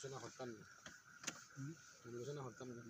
ঘোষণা করতাম না ঘোষণা করতাম না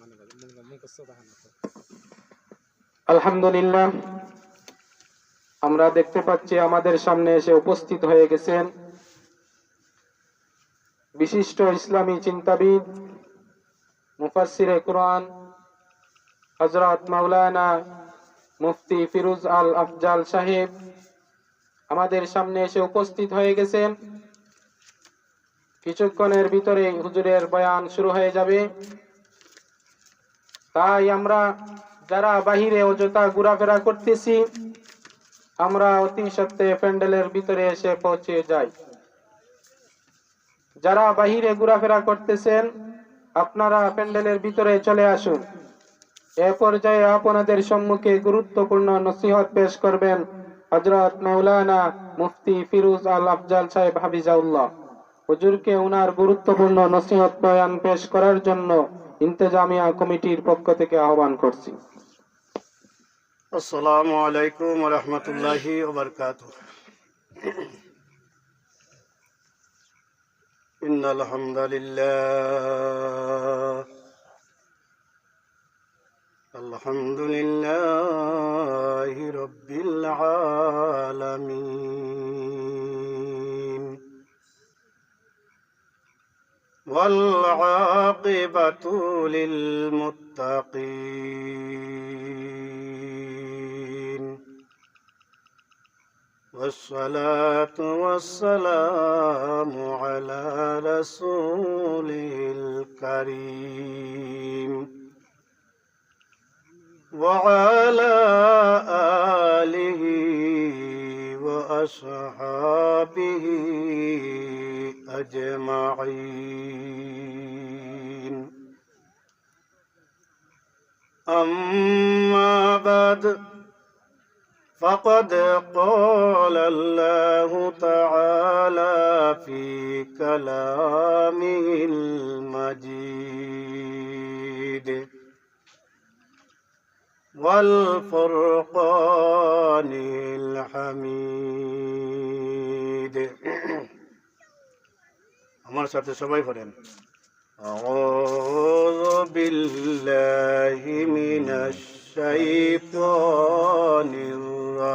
মানে মুখস্থ তাহা না আলহামদুলিল্লাহ আমরা দেখতে পাচ্ছি আমাদের সামনে এসে উপস্থিত হয়ে গেছেন বিশিষ্ট ইসলামী চিন্তাবিদ মুফাসসিরে কোরআন হযরত মাওলানা মুফতি ফিরোজ আল আফজাল সাহেব আমাদের সামনে এসে উপস্থিত হয়ে গেছেন। কিছুক্ষণের ভিতরে হুজুরের বয়ান শুরু হয়ে যাবে। তাই আমরা যারা বাহিরে অযথা ঘোরাফেরা করতেছি, আমরা অতি সত্ত্বে প্যান্ডেলের ভিতরে এসে পৌঁছে যাই। যারা বাহিরে ঘোরাফেরা করতেছেন, আপনারা প্যান্ডেলের ভিতরে চলে আসুন। এ পর্যায়ে আপনাদের সম্মুখে গুরুত্বপূর্ণ নসিহত পেশ করবেন হজরত মৌলানা মুফতি ফিরোজ আল আফজাল সাহেব হাফিজাউল্লাহ। হুজুরকে উনার গুরুত্বপূর্ণ নসিহত বয়ান পেশ করার জন্য ইন্তেজামিয়া কমিটির পক্ষ থেকে আহ্বান করছি السلام عليكم ورحمة الله وبركاته إن الحمد لله الحمد لله رب العالمين والعاقبة للمتقين. والصلاة والسلام على رسوله الكريم. فقد قال الله تعالى في كلامه المجيد والفرقان الحميد আমার সাথে সবাই পড়েন أعوذ بالله من الشيطان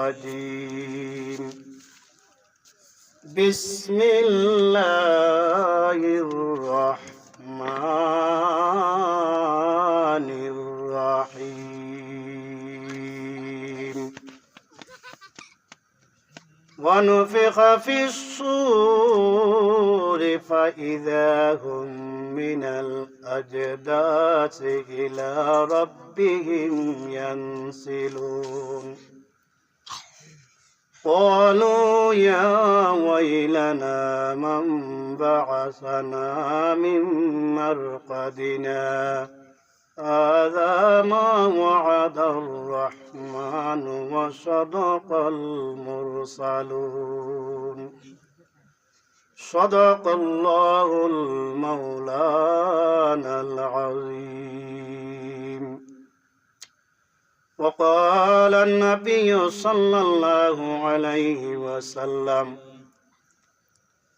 الرجيم. بسم الله الرحمن الرحيم. ونفخ في الصور فإذا هم من الأجداث إلى ربهم ينسلون. قالوا يا ويلنا من بعثنا من مرقدنا. هذا ما وعد الرحمن وصدق المرسلون. صدق الله المولانا العظيم. وقال النبي صلى الله عليه وسلم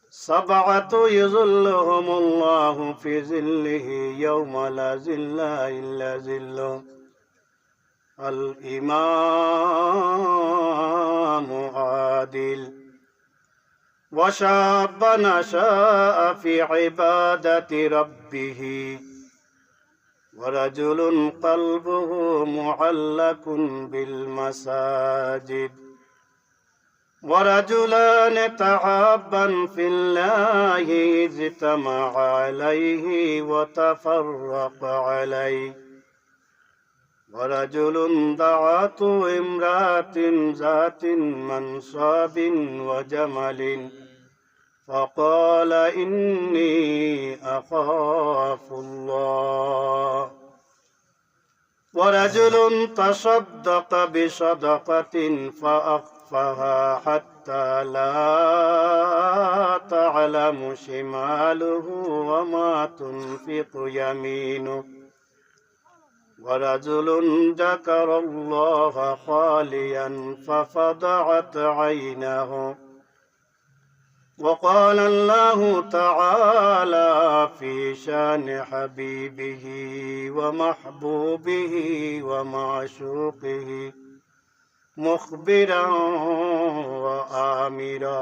سبعة يظلهم الله في ظله يوم لا ظل إلا ظله الإمام عادل. وشاب نشاء في عبادة ربه ورجل قلبه معلق بالمساجد. ورجلان تعابا في الله اجتمع عليه وتفرق عليه. ورجل دعته امرأة ذات منصاب وجمل فقال إني أخاف الله. ورجل تصدق بصدقة فأخفها حتى لا تعلم شماله وما تنفق يمينه. ورجل ذكر الله خاليا ففضعت عينه وقال الله تعالى في شان حبيبه ومحبوبه ومعشوقه مخبرا وآمرا.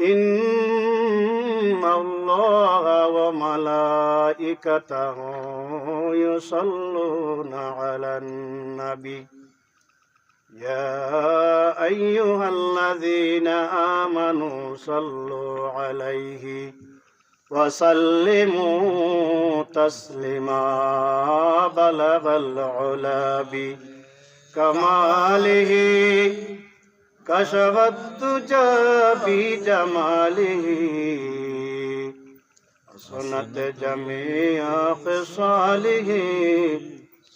إن الله وملائكته يصلون على النبي. يا أيها الذين آمنوا صلوا عليه وسلموا تسليما بلغ العلا بكماله كشف الدجى بجماله حسنت جميع خصاله.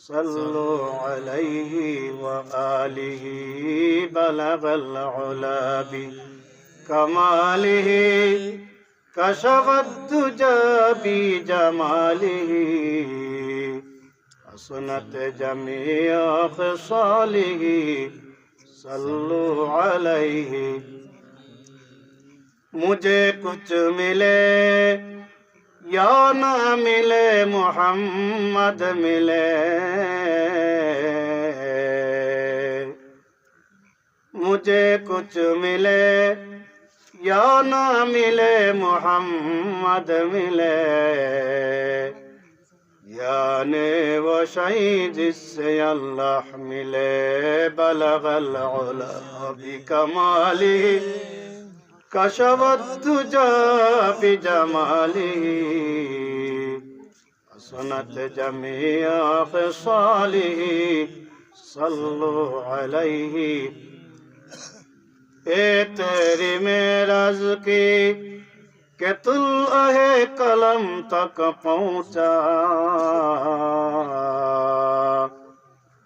صلوا عليه وآله بلغ العلا بكماله كشف الدجى بجماله حسنت جميع خصاله صلوا عليه. مجھے کچھ ملے या ना मिले मोहम्मद मिले मुझे कुछ मिले या ना मिले मोहम्मद मिले याने वो शहीद जिससे अल्लाह मिले बलगल कमाली كشف الدجى بجماله حسنت جميع خصاله صلوا عليه اے تیری میراز کی کہ تل اہے قلم تک پہنچا۔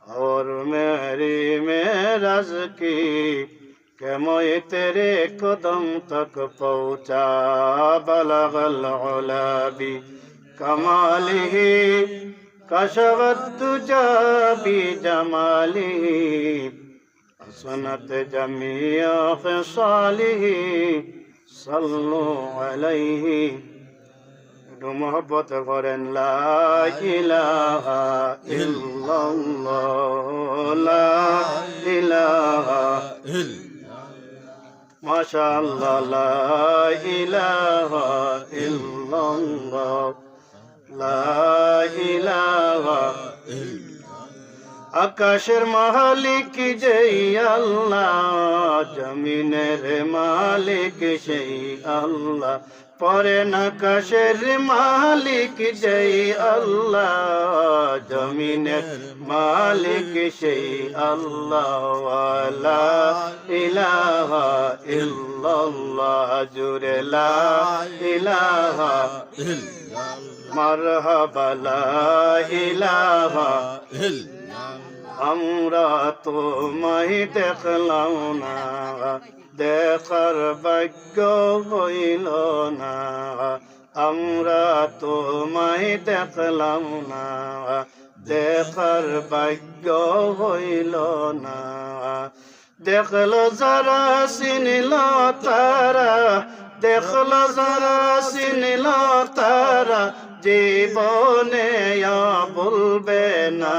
اور میری میراز کی كما تیرے قدم تک پہنچا بلغ العلا بی کمالی کشغت جابی جمالی حسنت جمیع خصالی صلو علیہ একটু মহব্বত করেন লা ইলাহা ইল্লাল্লাহ লা ইলাহা ইল্লাল্লাহ মাশাআল্লাহ লা ইলাহা ইল্লাল্লাহ লা ইলাহা আকাশের মালিক যেই আল্লাহ জমিনের মালিক সেই আল্লাহ। পরেন আকাশের মালিক যেই আল্লাহ, জমিনের মালিক সেই আল্লাহ ইলাহা ইল্লাল্লাহ জুরে লা ইলাহা মারহাবা লা ইলাহা আমরা দেখলাম না। দেখার ভাগ্য হইল না। আমরা তোমায় দেখলাম না। দেখার ভাগ্য হইল না। দেখল যারা চিনিল তারা, দেখল যারা চিনিল তারা, জীবনে বলবে না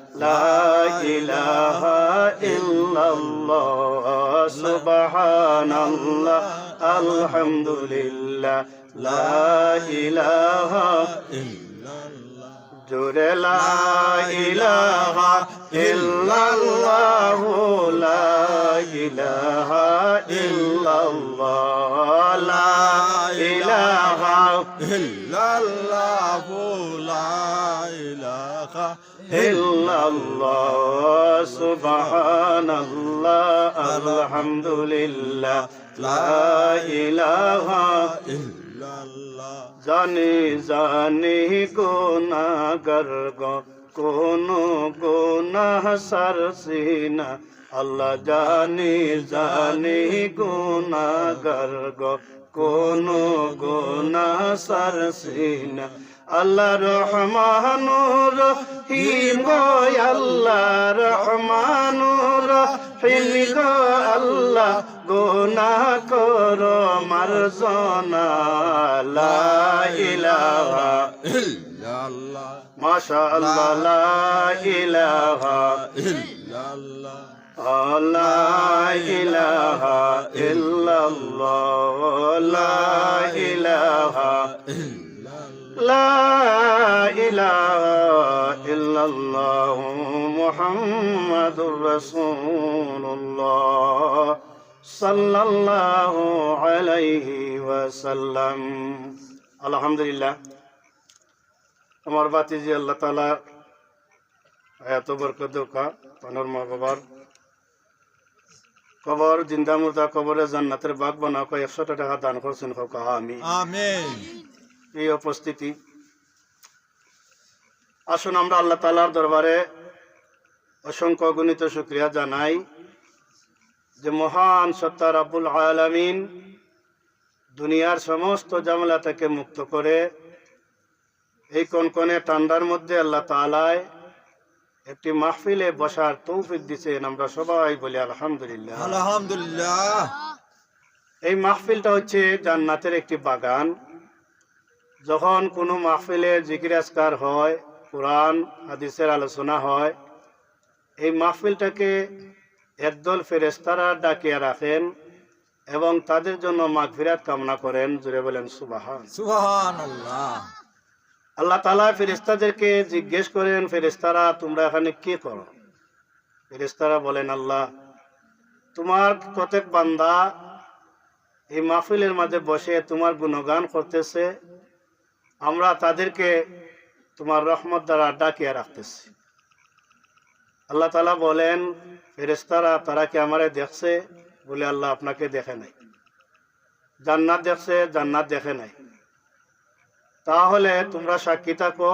জুড়ে লা ইলাহা ইল্লাল্লাহ লা ইলাহা সুবহানাল্লাহ, আলহামদুলিল্লাহ, লা ইলাহা ইল্লাল্লাহ। সুবহানাল্লাহ আলহামদুলিল্লাহ লা ইলাহা জোরে লা ইলাহা ইল্লাল্লাহ, লা ইলাহা ইল্লাল্লাহ, লা ইলাহা illallah la ilaha ইল্লাল্লাহ, সুবহানাল্লাহ, আলহামদুলিল্লাহ, লা ইলাহা জানি জানি গুনাহগার গো, কোন গুনাহ সারসিনা আল্লাহ জানি জানি গুনাহগার গো, কোন গুনাহ সারসিনা আল্লাহ রহমানুর রহিম গো, আল্লাহ রহমানুর রহিম গো, আল্লাহ গুনাহ করো মারজনা ইলাহা মাশা আল্লাহ লা ইলাহা লা ইলাহা ইল্লাল্লাহ লা ইলাহা আলহামদুলিল্লাহ। আমার বাতিজি আল্লাহ তালা এত বরকত হ্যাঁ, মা বাবার কবর, জিন্দা মুর্দা কবরে জান্নাতের বাগ বানা কয় টাকা দান করছেন হোক আমি এই উপস্থিতি। আসুন আমরা আল্লাহ তালার দরবারে অসংখ্য গণিত শুক্রিয়া জানাই যে মহান সত্তার রাব্বুল আলামিন দুনিয়ার সমস্ত জামলা থেকে মুক্ত করে এই কনকনে ঠান্ডার মধ্যে আল্লাহ তালায় একটি মাহফিলে বসার তৌফিক দিচ্ছেন আমরা সবাই বলি আলহামদুলিল্লাহ। আলহামদুলিল্লাহ। এই মাহফিলটা হচ্ছে জান্নাতের একটি বাগান। যখন কোনো মাহফিলে জিকির হয় কোরআন হাদিসের আলোচনা হয় এই মাহফিলটাকে একদল ফেরেস্তারা ডাকিয়া রাখেন এবং তাদের জন্য মাগফিরাত কামনা করেন জুড়ে বলেন সুবাহান। সুবহান আল্লাহ আল্লাহ তালা ফেরেস্তাদেরকে জিজ্ঞেস করেন ফেরেস্তারা তোমরা এখানে কি করো? ফেরেস্তারা বলেন আল্লাহ তোমার প্রত্যেক বান্দা এই মাহফিলের মাঝে বসে তোমার গুণগান করতেছে আমরা তাদেরকে তোমার রহমত দ্বারা ডাকিয়ে রাখতেছি। আল্লাহ তালা বলেন ফেরেস্তারা তারা কি আমারে দেখছে? বলে আল্লাহ আপনাকে দেখে নাই। জান্নাত দেখছে জান্নাত দেখে নাই। তাহলে তোমরা সাক্ষী থাকো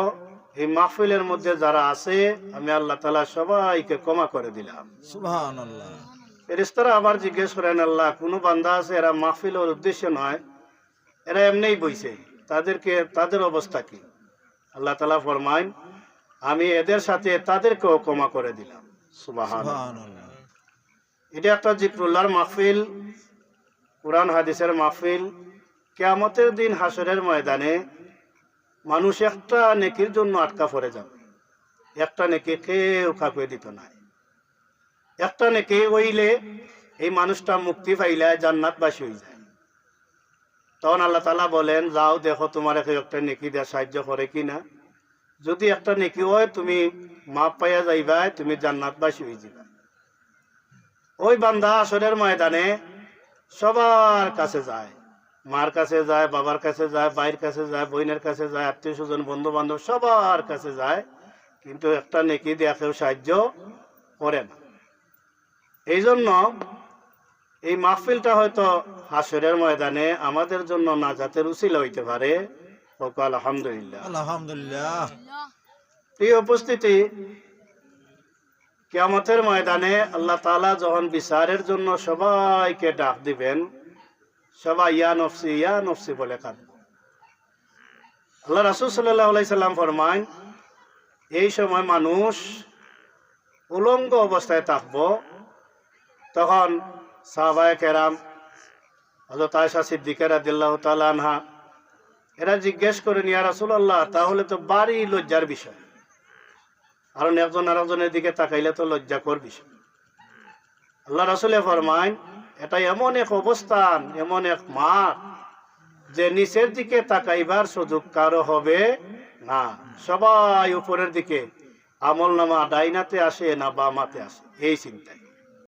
এই মাহফিলের মধ্যে যারা আছে আমি আল্লাহ তালা সবাইকে ক্ষমা করে দিলাম। ফেরেস্তারা আবার জিজ্ঞেস করেন আল্লাহ কোনো বান্দা আছে এরা মাহফিলের উদ্দেশ্য নয় এরা এমনিই বইছে। তাদেরকে তাদের অবস্থা কি? আল্লাহ তালা ফরমাইন আমি এদের সাথে তাদেরকেও ক্ষমা করে দিলাম। সুবাহান এটা একটা জিক্রুল্লাহর মাহফিল কোরআন হাদিসের মাহফিল। কেয়ামতের দিন হাসরের ময়দানে মানুষ একটা নেকির জন্য আটকা পড়ে যাবে। একটা নেকি কেউ কাকুয়ে দিত নাই। একটা নেকি হইলে এই মানুষটা মুক্তি পাইলে জান্নাতবাসী হয়ে যায়। তখন আল্লাহ তালা বলেন, যাও, দেখো তোমার একে একটা নেকি দেওয়া সাহায্য করে কিনা। যদি একটা নেকি হয়, তুমি মাপ পাইয়া যাইবা তুমি জান্নাত জান্নাতবাসী হয়ে যাবা ওই বান্দা আসরের ময়দানে সবার কাছে যায়। মার কাছে যায়, বাবার কাছে যায়, ভাইয়ের কাছে যায়, বোনের কাছে যায় আত্মীয় স্বজন বন্ধু বান্ধব সবার কাছে যায়, কিন্তু একটা নেকি দিয়ে কেউ সাহায্য করে না। এই জন্য এই মাহফিলটা হয়তো হাসরের ময়দানে আমাদের জন্য নাজাতের উচিল হইতে পারে। আলহামদুলিল্লাহ। আলহামদুলিল্লাহ। প্রিয় উপস্থিতি কিয়ামতের ময়দানে আল্লাহ তাআলা যখন বিচারের জন্য সবাইকে ডাক দিবেন সবাই ইয়া নফসি ইয়া নফসি বলে কাঁদব। আল্লাহ রাসুল সাল্লাহ সাল্লাম ফরমায় এই সময় মানুষ উলঙ্গ অবস্থায় থাকব তখন সাহবায় কেরাম হজরত আয়সা সিদ্দিকের আদিল্লাহ তালানহা এরা জিজ্ঞেস করেন, ইয়া রাসূলুল্লাহ, তাহলে তো বাড়ি লজ্জার বিষয়। কারণ একজন আরেকজনের দিকে তাকাইলে তো লজ্জাকর বিষয়। আল্লাহ রাসুলে ফরমাইন, এটা এমন এক অবস্থান, এমন এক মাঠ যে নিচের দিকে তাকাইবার সুযোগ কারও হবে না। সবাই উপরের দিকে আমল নামা ডাইনাতে আসে না বামাতে আসে। এই চিন্তায়।